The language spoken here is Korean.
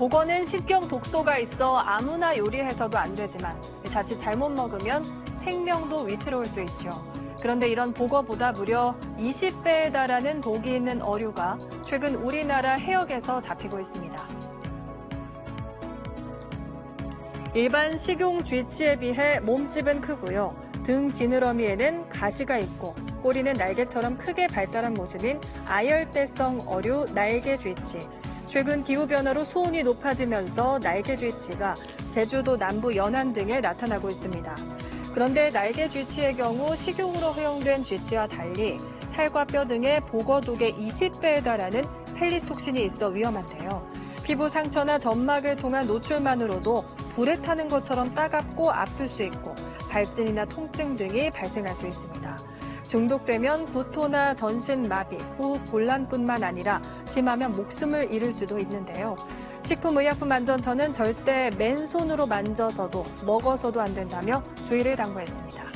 보거는 식경 독소가 있어 아무나 요리해서도 안 되지만 자칫 잘못 먹으면 생명도 위태로울 수 있죠. 그런데 이런 보거보다 무려 20배에 달하는 독이 있는 어류가 최근 우리나라 해역에서 잡히고 있습니다. 일반 식용 쥐치에 비해 몸집은 크고요. 등 지느러미에는 가시가 있고 꼬리는 날개처럼 크게 발달한 모습인 아열대성 어류 날개 쥐치. 최근 기후변화로 수온이 높아지면서 날개 쥐치가 제주도 남부 연안 등에 나타나고 있습니다. 그런데 날개 쥐치의 경우 식용으로 허용된 쥐치와 달리 살과 뼈 등의 보거독의 20배에 달하는 펠리톡신이 있어 위험한데요. 피부 상처나 점막을 통한 노출만으로도 불에 타는 것처럼 따갑고 아플 수 있고 발진이나 통증 등이 발생할 수 있습니다. 중독되면 구토나 전신 마비, 호흡 곤란뿐만 아니라 심하면 목숨을 잃을 수도 있는데요. 식품의약품안전처는 절대 맨손으로 만져서도 먹어서도 안 된다며 주의를 당부했습니다.